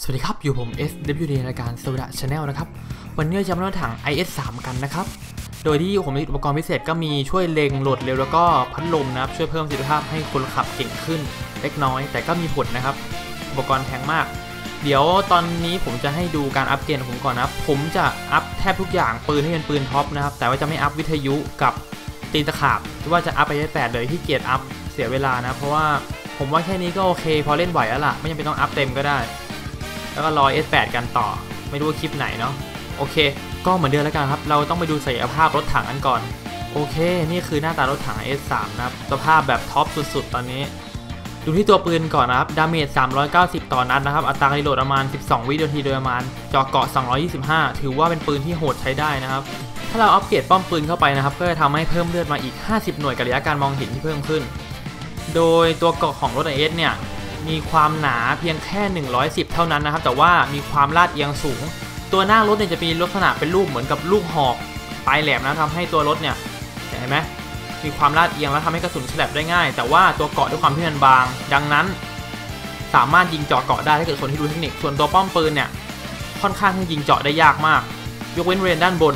สวัสดีครับ อยู่ผม SWD ในรายการสวดะชาแนลนะครับ วันนี้เราจะมาเล่าถัง IS3 กันนะครับ โดยที่ผมมีอุปกรณ์พิเศษก็มีช่วยเล็งโหลดเร็วแล้วก็พัดลมนะครับ ช่วยเพิ่มประสิทธิภาพให้คนขับเก่งขึ้นเล็กน้อย แต่ก็มีผลนะครับ อุปกรณ์แพงมาก เดี๋ยวตอนนี้ผมจะให้ดูการอัปเกรดของผมก่อนนะครับผมจะอัพแทบทุกอย่างปืนให้เป็นปืนท็อปนะครับ แต่ว่าจะไม่อัพวิทยุกับตีนตะขาบหรือว่าจะอัพไปแปดเลยที่เกียรอัพเสียเวลานะ เพราะว่าผมว่าแค่นี้ก็โอเค พอเล่นไหวแล้วล่ะ ไม่จำเป็นต้องอัพเต็มก็ได้ แล้วก็รอ S8 กันต่อ ไม่รู้ว่าคลิปไหนเนาะโอเค ก็เหมือนเดิมแล้วกันครับ เราต้องไปดูศักยภาพรถถังกันก่อน โอเค นี่คือหน้าตารถถัง S3 นะครับ สภาพแบบท็อปสุดๆ ตอนนี้ ดูที่ตัวปืนก่อนนะครับ ดาเมจ 390 ต่อนัดนะครับ อัตราการรีโหลดประมาณ 12 วินาทีโดยประมาณจอเกาะ 225 ถือว่าเป็นปืนที่โหดใช้ได้นะครับ ถ้าเราอัปเกรดป้อมปืนเข้าไปนะครับ ก็จะทำให้เพิ่มเลือดมาอีก 50 หน่วยกับระยะการมองเห็นที่เพิ่มขึ้น โดยตัวเกาะของรถ IS เนี่ย มีความหนาเพียงแค่ 110 เท่านั้นนะครับ แต่ว่ามีความลาดเอียงสูง ตัวหน้ารถเนี่ยจะมีลักษณะเป็นรูปเหมือนกับลูกหอกปลายแหลมนะทำให้ตัวรถเนี่ยเห็นไหมมีความลาดเอียงแล้วทำให้กระสุนฉลับได้ง่าย แต่ว่าตัวเกาะด้วยความที่มันบาง ดังนั้น สามารถยิงเจาะเกาะได้ถ้าเกิดคนที่ดูเทคนิค ส่วนตัวป้อมปืนเนี่ยค่อนข้างที่ยิงเจาะได้ยากมาก ยกเว้นเรนด้านบน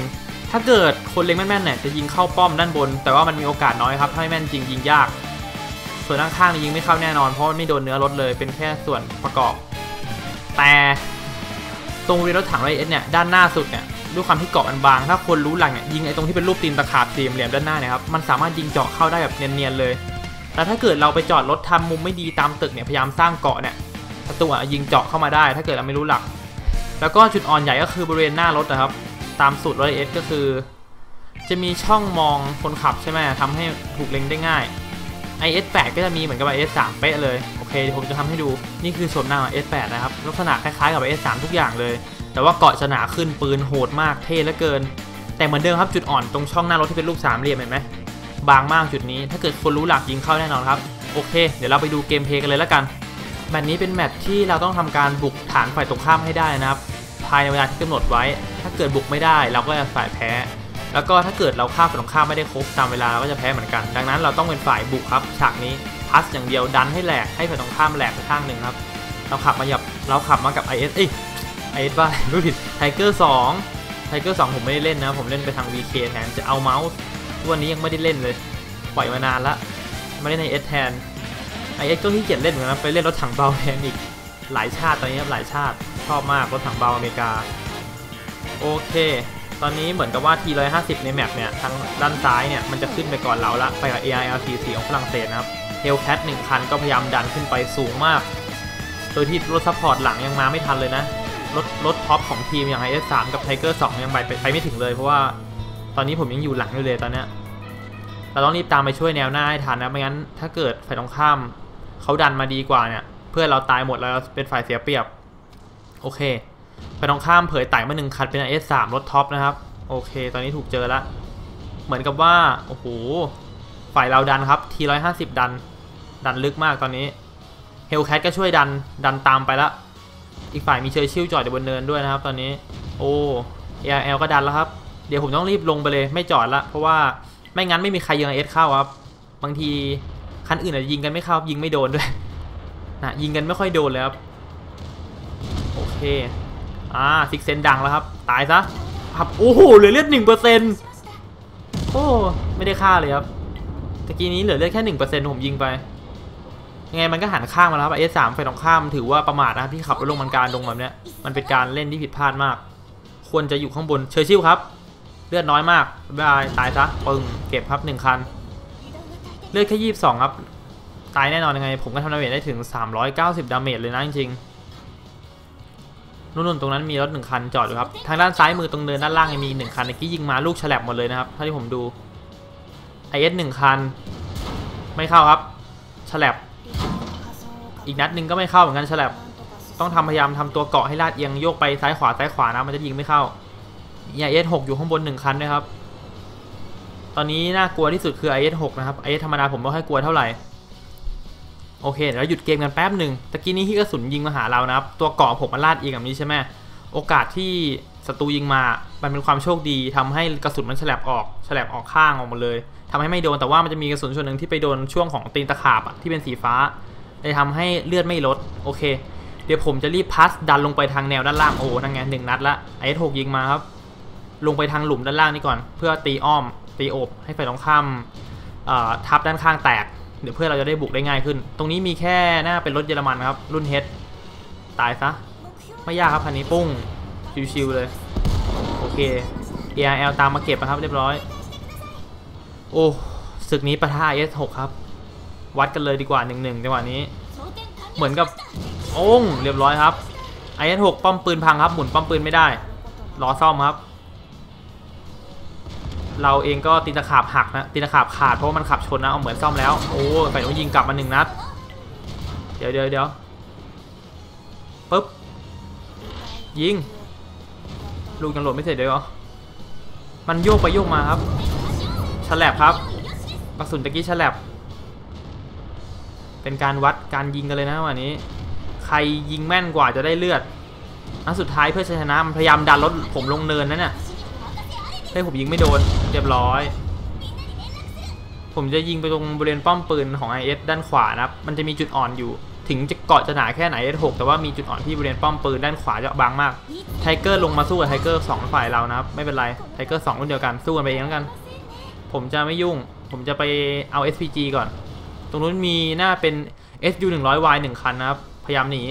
ถ้าเกิดคนเล็งแม่นๆเนี่ยจะยิงเข้าป้อมด้านบน แต่ว่ามันมีโอกาสน้อยครับถ้าไม่แม่นจริงยิงยาก ส่วนข้างๆยิงไม่เข้าแน่นอนเพราะมันไม่โดนเนื้อรถเลยเป็นแค่ส่วนประกอบ แต่ตรงเรียรถถังไรเอสเนี่ยด้านหน้าสุดเนี่ยด้วยความที่เกาะมันบาง ถ้าคนรู้หลังเนี่ยยิงไอ้ตรงที่เป็นรูปตีนตะขาบสี่เหลี่ยมด้านหน้าเนี่ยครับมันสามารถยิงเจาะเข้าได้แบบเนียนๆเลย แต่ถ้าเกิดเราไปจอดรถทำมุมไม่ดีตามตึกเนี่ยพยายามสร้างเกาะเนี่ยศัตรูอะยิงเจาะเข้ามาได้ ถ้าเกิดเราไม่รู้หลัก แล้วก็จุดอ่อนใหญ่ก็คือบริเวณหน้ารถนะครับ ตามสูตรรเอสก็คือ จะมีช่องมองคนขับใช่ไหมทำให้ถูกเล็งได้ง่าย IS8 ก็จะมีเหมือนกับ IS3 เป๊ะเลย โอเคผมจะทำให้ดูนี่คือโฉมหน้าของ S8 นะครับ ลักษณะคล้ายๆกับ IS3 ทุกอย่างเลย แต่ว่าเกาะจะหนาขึ้นปืนโหดมากเท่เหลือเกิน แต่เหมือนเดิมครับจุดอ่อนตรงช่องหน้ารถที่เป็นรูปสามเหลี่ยมเห็นไหมบางมากจุดนี้ถ้าเกิดคนรู้หลักยิงเข้าแน่นอนครับโอเค เดี๋ยวเราไปดูเกมเพลย์กันเลยแล้วกันแมตช์นี้เป็นแมตช์ที่เราต้องทำการบุกฐานฝ่ายตรงข้ามให้ได้นะครับภายในเวลาที่กำหนดไว้ ถ้าเกิดบุกไม่ได้เราก็จะฝ่ายแพ้ แล้วก็ถ้าเกิดเราฆ่าฝ่ายตรงข้ามไม่ได้ครบตามเวลาเราก็จะแพ้เหมือนกัน ดังนั้นเราต้องเป็นฝ่ายบุกครับฉากนี้พัสอย่างเดียวดันให้แหลกให้ฝ่ายตรงข้ามแหลกไปข้างหนึ่งครับเราขับมากับเราขับมากับ IS เอ้ย IS ว่าไม่ผิดไทเกอร์2ไทเกอร์2ผมไม่ได้เล่นนะ ผมเล่นไปทาง VK แทนจะเอาเมาส์วันนี้ยังไม่ได้เล่นเลย ปล่อยมานานละไม่ได้ใน S แทน IS ก็ที่เกียจเล่นเหมือนกันไปเล่นรถถังเบาแทนอีกหลายชาติตอนนี้หลายชาติชอบมากรถถังเบาอเมริกาโอเค ตอนนี้เหมือนกับว่า T150 ในแมปเนี่ย ทางด้านซ้ายเนี่ย มันจะขึ้นไปก่อนเราละไปกับ AIRT4 ของฝรั่งเศสนะครับ Hellcat 1คันก็พยายามดันขึ้นไปสูงมาก โดยที่รถซัพพอร์ตหลังยังมาไม่ทันเลยนะ รถรถท็อปของทีมอย่าง IS3 กับ Tiger 2 ยังไปไปไม่ถึงเลยเพราะว่าตอนนี้ผมยังอยู่หลังอยู่เลยตอนเนี้ยเราต้องรีบตามไปช่วยแนวหน้าให้ทันนะไม่งั้นถ้าเกิดฝ่ายตรงข้ามเขาดันมาดีกว่าเนี่ย เพื่อเราตายหมดแล้วเป็นฝ่ายเสียเปรียบ โอเค ไปตรงข้ามเผยไต่มาหนึ่งคันเป็น S3 รถท็อปนะครับ โอเค ตอนนี้ถูกเจอแล้ว เหมือนกับว่า โอ้โห ฝ่ายเราดันครับ T150 ดัน ดันลึกมากตอนนี้ Hellcat ก็ช่วยดัน ดันตามไปละ อีกฝ่ายมีเชอร์ชิลจอดอยู่บนเนินด้วยนะครับ ตอนนี้ โอ้ ARL ก็ดันแล้วครับ เดี๋ยวผมต้องรีบลงไปเลย ไม่จอดละ เพราะว่าไม่งั้นไม่มีใครยิง S เข้าครับ บางทีคันอื่นอาจจะยิงกันไม่เข้า ยิงไม่โดนด้วยนะยิงกันไม่ค่อยโดนเลยครับ โอเค อ่าซิกเซนดังแล้วครับ ตายซะครับ โอ้โห เหลือเลือดหนึ่งเปอร์เซ็นต์โอ้ ไม่ได้ฆ่าเลยครับ ตะกี้นี้เหลือเลือดแค่หนึ่งเปอร์เซ็นต์ผมยิงไป ยังไงมันก็หันข้างมาแล้วครับเอสามไฟตรงข้ามถือว่าประมาทนะครับที่ขับรถลงมันการลงแบบเนี้ย มันเป็นการเล่นที่ผิดพลาดมาก ควรจะอยู่ข้างบน เชอร์ชิลครับ เลือดน้อยมากบาย ตายซะ ปึงเก็บครับหนึ่งคัน เลือดแค่ยี่สิบสองครับ ตายแน่นอนยังไง ผมก็ทำดาเมจได้ถึง 390 ดาเมจเลยนะจริงๆ นู่นๆตรงนั้นมีรถหนึ่งคันจอดอยู่ครับ ทางด้านซ้ายมือตรงเนินด้านล่างมีหนึ่งคันเมื่อกี้ยิงมาลูกฉลับหมดเลยนะครับเท่าที่ผมดู IS หนึ่งคัน ไม่เข้าครับฉลับอีกนัดหนึ่งก็ไม่เข้าเหมือนกันฉลับต้องทำพยายามทำตัวเกาะให้ลาดเอียงโยกไปซ้ายขวาซ้ายขวานะมันจะยิงไม่เข้า IS หกอยู่ข้างบนหนึ่งคันด้วยครับ ตอนนี้น่ากลัวที่สุดคือ IS 6นะครับ IS ธรรมดาผมไม่ค่อยกลัวเท่าไหร่ โอเคเดี๋ยวเราหยุดเกมกันแป๊บหนึ่งตะกี้นี้ที่กระสุนยิงมาหาเรานะครับ ตัวเกาะผมมันลาดเอียงแบบนี้ใช่ไหมโอกาสที่ศัตรูยิงมา มันเป็นความโชคดีทำให้กระสุนมันฉลับออกฉลับออกข้างออกหมาเลยทำให้ไม่โดน แต่ว่ามันจะมีกระสุนส่วนหนึ่งที่ไปโดนช่วงของตีนตะขาบที่เป็นสีฟ้าเลยทำให้เลือดไม่ลด โอเค เดี๋ยวผมจะรีบพัสดันลงไปทางแนวด้านล่าง โอ้นั่นไงหนึ่งนัดละไอ้หกยิงมาครับ ลงไปทางหลุมด้านล่างนี่ก่อน เพื่อตีอ้อม ตีโอบ ให้ฝ่ายตรงข้ามทับด้านข้างแตก เดี๋ยวเพื่อนเราจะได้บุกได้ง่ายขึ้น ตรงนี้มีแค่น่าเป็นรถเยอรมันครับ รุ่นเฮดตายซะ ไม่ยากครับคันนี้ปุ้ง ชิวๆเลย โอเค ARL ตามมาเก็บนะครับเรียบร้อย โอ้ศึกนี้ปะทะ S6 ครับ วัดกันเลยดีกว่า 1-1จังหวะนี้ เหมือนกับโอ้งเรียบร้อยครับ IS6 ป้อมปืนพังครับ หมุนป้อมปืนไม่ได้ รอซ่อมครับ เราเองก็ตีตะขาบหักนะตีตะขาบขาดเพราะว่ามันขับชนนะเอาเหมือนซ่อมแล้วโอ้ไฝ่นู้นยิงกลับมาหนึ่งนัดเดี๋ยวเดี๋ยวเดี๋ยวปึ๊บยิงลูกยังโหลดไม่เสร็จเลยเหรอมันโยกไปโยกมาครับฉลับครับกระสุนตะกี้ฉลับเป็นการวัดการยิงกันเลยนะวันนี้ ใครยิงแม่นกว่าจะได้เลือดนัดสุดท้ายเพื่อชัยชนะมันพยายามดันรถผมลงเนินนั่นน่ะให้ผมยิงไม่โดน เรียบร้อย ผมจะยิงไปตรงบริเวณป้อมปืนของ IS ด้านขวานะครับ มันจะมีจุดอ่อนอยู่ ถึงจะเกาะจะหนาแค่ไหน S6 แต่ว่ามีจุดอ่อนที่บริเวณป้อมปืนด้านขวาจะบางมาก ไทเกอร์ลงมาสู้กับไทเกอร์สองฝ่ายเรานะครับ ไม่เป็นไร ไทเกอร์สองรุ่นเดียวกัน สู้กันไปเองแล้วกัน ผมจะไม่ยุ่ง ผมจะไปเอา SPG ก่อน ตรงนู้นมีหน้าเป็น SU 100Y 1คันนะครับ พยายามหนี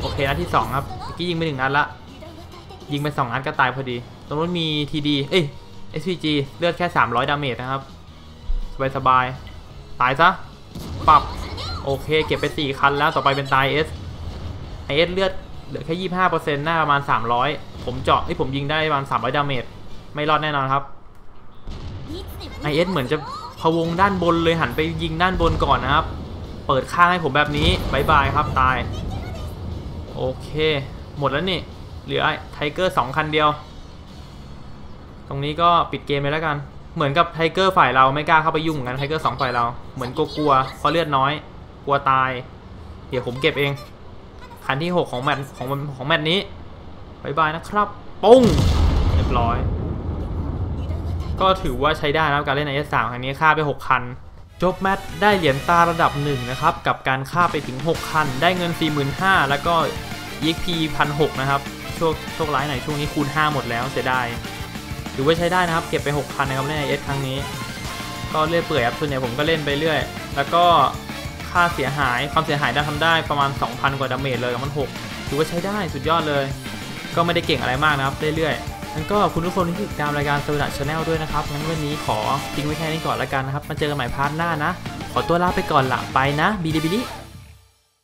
โอเคนัดที่2ครับกี้ยิงไปหนึ่งนัดละ ยิงไป2นัดก็ตายพอดี ตรงนู้นมี TD เอ้ย SPG เลือดแค่ 300 ดาเมจนะครับ สบายสบายๆตายซะ ปรับ โอเค เก็บไป 4 คันแล้วต่อไปเป็นตาย S IS เอสเลือดเหลือแค่ 25%หน้าประมาณ 300 ผมเจาะไอ้ยผมยิงได้ประมาณ 300 ดาเมจ ไม่รอดแน่นอนครับ IS เหมือนจะพะวงด้านบนเลยหันไปยิงด้านบนก่อนนะครับ เปิดข้างให้ผมแบบนี้บายบายครับตาย โอเค หมดแล้วนี่ เหลือไทเกอร์สองคันเดียว ตรงนี้ก็ปิดเกมไปแล้วกัน เหมือนกับไทเกอร์ฝ่ายเราไม่กล้าเข้าไปยุ่งเหมือนกันไทเกอร์สองฝ่ายเรา เหมือนกลัวๆเพราะเลือดน้อย กลัวตาย เดี๋ยวผมเก็บเอง คันที่ 6 ของแมตของของแมตนี้บายบายนะครับ ปุ้ง เรียบร้อย ก็ถือว่าใช้ได้นะการเล่นใน S3 ครั้งนี้ฆ่าไป 6 คัน จบแมตช์ได้เหรียญตาระดับหนึ่งนะครับ กับการฆ่าไปถึง 6 คัน ได้เงิน 45,000 แล้วก็ EXP 1,600 นะครับโชคโชคร้ายหน่อยช่วงนี้คูณ 5 หมดแล้วเสียดาย ถือว่าใช้ได้นะครับ เก็บไป6คันนะครับใน S ครั้งนี้ ก็เรื่อยเปื่อยครับส่วนใหญ่ผมก็เล่นไปเรื่อย แล้วก็ค่าเสียหายความเสียหายได้ทำได้ประมาณ 2,000 กว่าดาเมจเลยกับมัน6ถือว่าใช้ได้สุดยอดเลย ก็ไม่ได้เก่งอะไรมากนะครับเรื่อยๆงั้นก็คุณทุกคนที่ติดตามรายการสวัสดิ์ชาแนลด้วยนะครับงั้นวันนี้ขอทิ้งไว้แค่นี้ก่อนล้วกันนะครับมาเจอกันใหม่พาร์ทหน้านะ ขอตัวลาไปก่อนละไปนะบิลิบิลิ